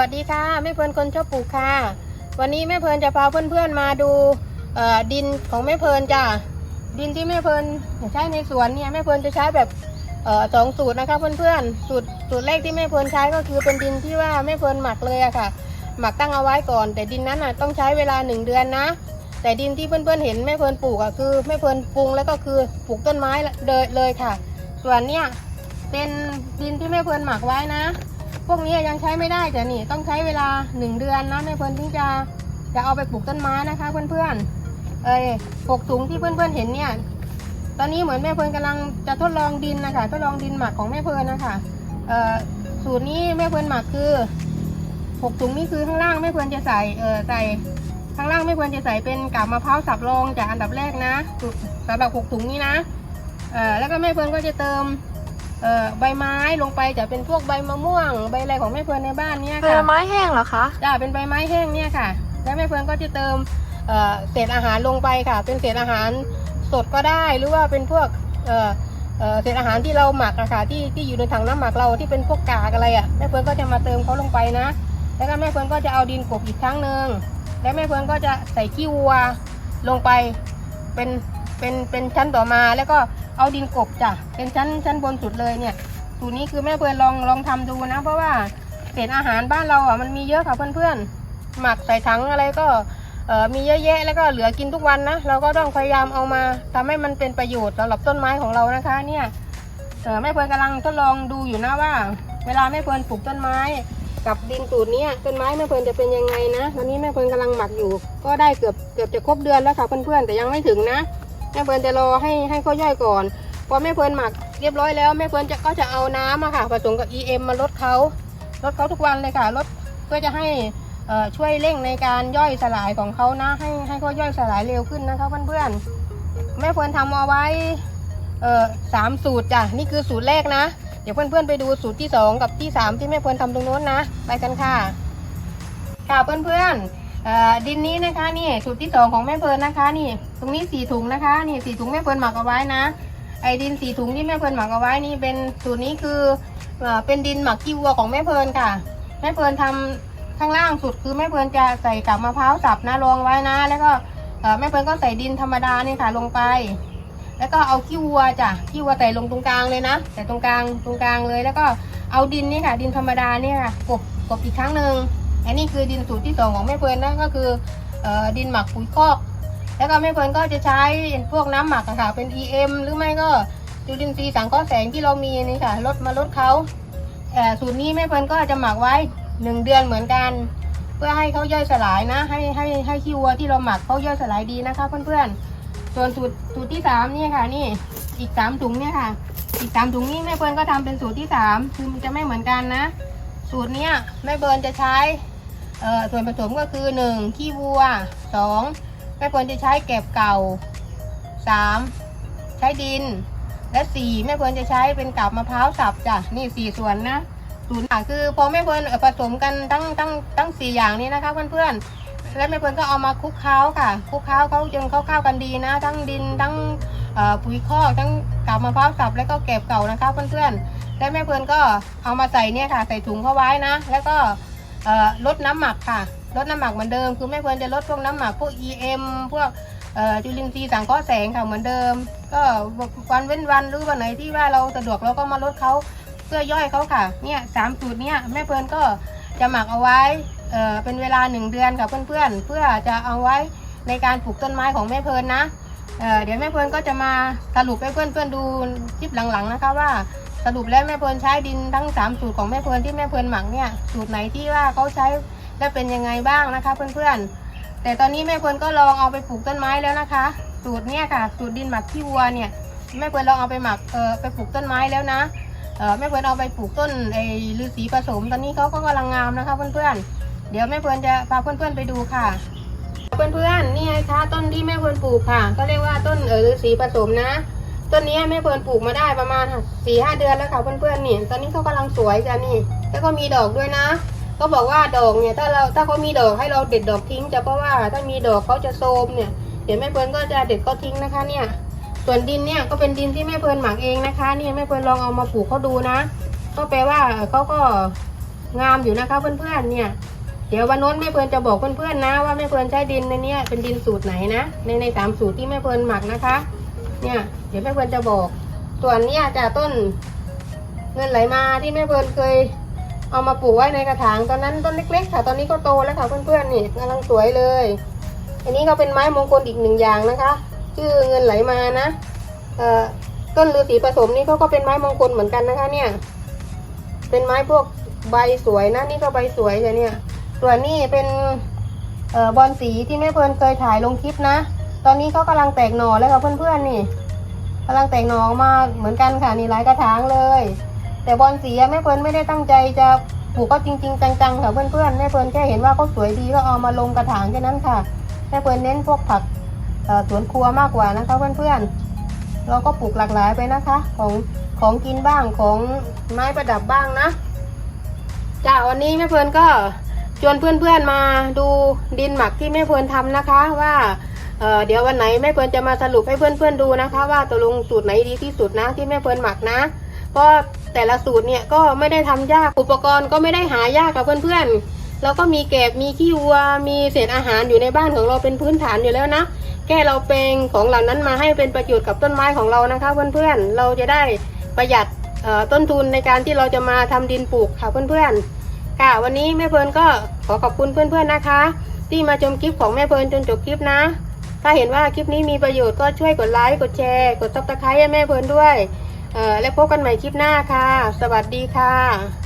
วัสดีค่ะแม่เพลินคนชอบปลูกค่ะ วันนี้แม่เพลินจะพาเพื่อนๆมาดูดินของแม่เพลินจ้ะดินที่แม่เพลินใช้ในสวนเนี่ยแม่เพลินจะใช้แบบสองสูตรนะคะเพื่อนๆสูตรสูตรแรกที่แม่เพลินใช้ก็คือเป็นดินที่ว่าแม่เพลินหมักเลยอะค่ะ หมักตั้งเอาไว้ก่อน แต่ดินนั้นอะต้องใช้เวลาหนึ่งเดือนนะ แต่ดินที่เพื่อนๆเห็นแม่เพลินปลูกอะคือแม่เพลินปรุงแล้วก็คือปลูกต้นไม้เลยเลยค่ะ ส่วนเนี่ยเป็นดินที่แม่เพลินหมักไว้นะ พวกนี้ยังใช้ไม่ได้แต่นี่ต้องใช้เวลาหนึ่งเดือนนะแม่เพลินถึงจะจะเอาไปปลูกต้นไม้นะคะเพื่อนๆ เอ้ยหกถุงที่เพื่อนๆเห็นเนี่ย ตอนนี้เหมือนแม่เพลินกำลังจะทดลองดินนะคะทดลองดินหมักของแม่เพลินนะคะเอ่อสูตรนี้แม่เพลินหมักคือหกถุงนี่คือข้างล่างแม่เพลินจะใส่เออใส่ข้างล่างแม่เพลินจะใส่เป็นกาบมะพร้าวสับรองจากอันดับแรกนะสำหรับหกถุงนี้นะเออแล้วก็แม่เพลินก็จะเติม ใบไม้ลงไปจะเป็นพวกใบมะม่วง ใบอะไรของแม่เพลินในบ้านเนี่ยผลค่ะไม้แห้งเหรอคะจะเป็นใบไม้แห้งเนี่ยค่ะ แล้วแม่เพลินก็จะเติมเอ่อเศษอาหารลงไปค่ะ เป็นเศษอาหารสดก็ได้หรือว่าเป็นพวกเอ่อเอ่อเศษอาหารที่เราหมักอะค่ะที่ที่อยู่ในถังน้ำหมักเราที่เป็นพวกกากอะไรอะแม่เพลินก็จะมาเติมเขาลงไปนะ แล้วก็แม่เพลินก็จะเอาดินกลบอีกครั้งหนึ่งแล้วแม่เพลินก็จะใส่ขี้วัวลงไปเป็นเป็นเป็นชั้นต่อมาแล้วก็ เอาดินกบจ้ะเป็นชั้นชั้นบนสุดเลยเนี่ยสูตรนี้คือแม่เพื่อนลองลองทำดูนะ เพราะว่าเศษอาหารบ้านเราอะมันมีเยอะค่ะเพื่อนๆหมักใส่ถังอะไรก็เอ่อมีเยอะแยะแล้วก็เหลือกินทุกวันนะเราก็ต้องพยายามเอามาทำให้มันเป็นประโยชน์สำหรับต้นไม้ของเรานะคะเนี่ยแม่เพื่อนกำลังทดลองดูอยู่นะว่า เวลาแม่เพื่อนปลูกต้นไม้ กับดินสูตรนี้ต้นไม้แม่เพื่อนจะเป็นยังไงนะตอนนี้แม่เพื่อนกำลังหมักอยู่ ก็ได้เกือบเกือบจะครบเดือนแล้วค่ะเพื่อนๆแต่ยังไม่ถึงนะ แม่เพื่อนจะรอให้ให้เขาย่อยก่อนพอแม่เพลินหมักเรียบร้อยแล้วแม่เพลินจะก็จะเอาน้ำอะค่ะผสมกับ EM มาลดเขาลดเขาทุกวันเลยค่ะลดเพื่อจะให้ช่วยเร่งในการย่อยสลายของเขานะ ให้ให้เขาย่อยสลายเร็วขึ้นนะคะเพื่อนๆแม่เพลินทำเอาไว้สามสูตรจ้ะนี่คือสูตรแรกนะเดี๋ยวเพื่อนๆไปดูสูตรที่สองกับที่สามที่แม่เพลินทำตรงโน้นนะ ไปกันค่ะ ค่ะเพื่อนๆ ดินนี้นะคะนี่สูตรที่สองของแม่เพลินนะคะนี่ตรงนี้สี่ถุงนะคะนี่สี่ถุงแม่เพลินหมักเอาไว้นะไอ้ดินสี่ถุงที่แม่เพลินหมักเอาไว้นี่เป็นสูตรนี้คือเอเป็นดินหมักขี้วัวของแม่เพลินค่ะ แม่เพลินทำข้างล่างสุดคือแม่เพลินจะใส่กับมะพร้าวสับนะรองไว้นะ แล้วก็แม่เพลินก็ใส่ดินธรรมดานี่ค่ะลงไป แล้วก็เอาขี้วัวจ้ะขี้วัวใส่ลงตรงกลางเลยนะใส่ตรงกลางตรงกลางเลย แล้วก็เอาดินนี่ค่ะ ดินธรรมดาเนี่ยค่ะกบกบอีกครั้งหนึ่ง อันนี้คือดินสูตรที่สองของแม่เพลินนะก็คืออดินหมักปุ๋ยคอก แล้วก็แม่เพลินก็จะใช้พวกน้ำหมักอะค่ะเป็น EM หรือไม่ก็จุลินทรีย์สังเคราะห์แสงที่เรามีนี่ค่ะลดมาลดเขาเอ่สูตรนี้แม่เพลินก็จะหมักไว้หนึ่งเดือนเหมือนกัน เพื่อให้เขาย่อยสลายนะ ให้ให้ให้ขี้วัวที่เราหมักเขาย่อยสลายดีนะคะเพื่อนๆส่วนสูตรสูตรที่สามนี่ค่ะนี่อีกสามถุงเนี่ยค่ะ อีกสามถุงนี้แม่เพลินก็ทำเป็นสูตรที่สามคือมันจะไม่เหมือนกันนะ สูตรเนี้ยแม่เบิร์นจะใช้ เอ่อส่วนผสมก็คือหนึ่งขี้วัวสองแม่เบิร์นจะใช้แกบเก่าสามใช้ดิน และสี่แม่เบิร์นจะใช้เป็นกาบมะพร้าวสับจ้ะนี่สี่ส่วนนะสูตรอะคือพอแม่เบิร์นผสมกันทั้งทั้งทั้งสี่อย่างนี้นะคะเพื่อนๆแล้วแม่เบิร์นก็เอามาคลุกเคล้าค่ะคลุกเคล้าเขาจนเขาเข้ากันดีนะ ทั้งดินทั้งปุ๋ยคอกทั้งกาบมะพร้าวสับแล้วก็แก็บเก่านะคะเพื่อนๆแล้วแม่เพลินก็เอามาใส่เนี่ยค่ะ ใส่ถุงเข้าไว้นะ แล้วก็ เอ่อลดน้ำหมักค่ะ ลดน้ำหมักเหมือนเดิม คือแม่เพลินจะลดพวกน้ำหมักพวก EM พวกเอ่อจุลินทรีย์สังเคราะห์แสงค่ะเหมือนเดิม ก็วันเว้นวันหรือวันไหนที่ว่าเราสะดวกเราก็มาลดเขาเพื่อย่อยเขาค่ะเนี่ยสามสูตรเนี่ยแม่เพลินก็จะหมักเอาไว้เอ่อเป็นเวลาหนึ่งเดือนค่ะเพื่อนๆ เพื่อจะเอาไว้ในการปลูกต้นไม้ของแม่เพลินนะเเดี๋ยวแม่เพลินก็จะมาสรุปให้เพื่อนๆดูคลิปหลังๆนะคะว่า สรุปแล้วแม่เพลินใช้ดินทั้งสามสูตรของแม่เพลินที่แม่เพลินหมักเนี่ยสูตรไหนที่ว่าเขาใช้และเป็นยังไงบ้างนะคะเพื่อนๆ แต่ตอนนี้แม่เพลินก็ลองเอาไปปลูกต้นไม้แล้วนะคะ สูตรเนี่ยค่ะ สูตรดินหมักขี้วัวเนี่ยแม่เพลินลองเอาไปหมักเออไปปลูกต้นไม้แล้วนะเออแม่เพลินเอาไปปลูกต้นไอ้ฤาษีผสม ตอนนี้เขาก็กำลังงามนะคะเพื่อนๆ เดี๋ยวแม่เพลินจะพาเพื่อนๆไปดูค่ะเพื่อนๆนี่ไงคะต้นที่แม่เพลินปลูกค่ะ ก็เรียกว่าต้นเออฤาษีผสมนะ ต้นนี้แม่เพลินปลูกมาได้ประมาณสี่ห้าเดือนแล้วค่ะเพื่อนๆนี่ ตอนนี้เขากำลังสวยจ้ะนี่ แล้วก็มีดอกด้วยนะ ก็บอกว่าดอกเนี่ยถ้าเราถ้าเขามีดอกให้เราเด็ดดอกทิ้งจะเพราะว่าถ้ามีดอกเขาจะโทมเนี่ย เดี๋ยวแม่เพลินก็จะเด็ดเขาทิ้งนะคะเนี่ย ส่วนดินเนี่ยก็เป็นดินที่แม่เพลินหมักเองนะคะเนี่ยแม่เพลินลองเอามาปลูกเขาดูนะ ก็แปลว่าเขาก็งามอยู่นะคะเพื่อนๆเนี่ยเดี๋ยววันโน้นแม่เพลินจะบอกเพื่อนๆนะ ว่าแม่เพลินใช้ดินในนี้เป็นดินสูตรไหนนะในในสามสูตรที่แม่เพลินหมักนะคะ เนี่ย เดี๋ยวแม่เพลินจะบอก ส่วนเนี้ยจะต้นเงินไหลมาที่แม่เพลินเคย เอามาปลูกไว้ในกระถางตอนนั้นต้นเล็กๆค่ะ ตอนนี้ก็โตแล้วค่ะเพื่อนๆนี่กำลังสวยเลย อันนี้ก็เป็นไม้มงคลอีกหนึ่งอย่างนะคะ ชื่อเงินไหลมานะเอ่อต้นฤาษีผสมนี่เขาก็เป็นไม้มงคลเหมือนกันนะคะ เนี่ย เป็นไม้พวกใบสวยนะนี่ก็ใบสวยเลยเนี่ยส่วนนี้เป็นเอ่อบอลสีที่แม่เพลินเคยถ่ายลงคลิปนะ ตอนนี้เขากำลังแตกหน่อแล้วค่ะเพื่อนๆนี่กำลังแตกหน่อออกมาเหมือนกันค่ะนี่หลายกระถางเลย แต่บอลสีแม่เพลินไม่ได้ตั้งใจจะปลูกก็จริง ๆ จังๆค่ะเพื่อนๆแม่เพลินแค่เห็นว่าเขาสวยดีก็เอามาลงกระถางแค่นั้นค่ะแม่เพลินเน้นพวกผักสวนครัวมากกว่านะคะเพื่อนๆเราก็ปลูกหลากหลายไปนะคะ ของของกินบ้างของไม้ประดับบ้างนะจ้าวันนี้แม่เพลินก็ชวนเพื่อนๆมาดูดินหมักที่แม่เพลินทำนะคะว่า เอ่อเดี๋ยววันไหนแม่เพลินจะมาสรุปให้เพื่อนๆดูนะคะ ว่าตกลงสูตรไหนดีที่สุดนะที่แม่เพลินหมักนะก็แต่ละสูตรเนี่ยก็ไม่ได้ทำยากอุปกรณ์ก็ไม่ได้หายากกับเพื่อนๆแล้วก็มีแกบมีขี้วัว มีเศษอาหารอยู่ในบ้านของเราเป็นพื้นฐานอยู่แล้วนะแค่เราเปลงของเหล่านั้นมาให้เป็นประโยชน์กับต้นไม้ของเรานะคะ เพื่อนๆเราจะได้ประหยัดต้นทุนในการที่เราจะมาทำดินปลูกค่ะเพื่อนๆค่ะวันนี้แม่เพลินก็ขอขอบคุณเพื่อนๆนะคะ ที่มาชมคลิปของแม่เพลินจนจบคลิปนะ ถ้าเห็นว่าคลิปนี้มีประโยชน์ก็ช่วยกดไลค์ กดแชร์ กดซับสไครต์ให้แม่เพลินด้วยเอ่อและพบกันใหม่คลิปหน้าค่ะ สวัสดีค่ะ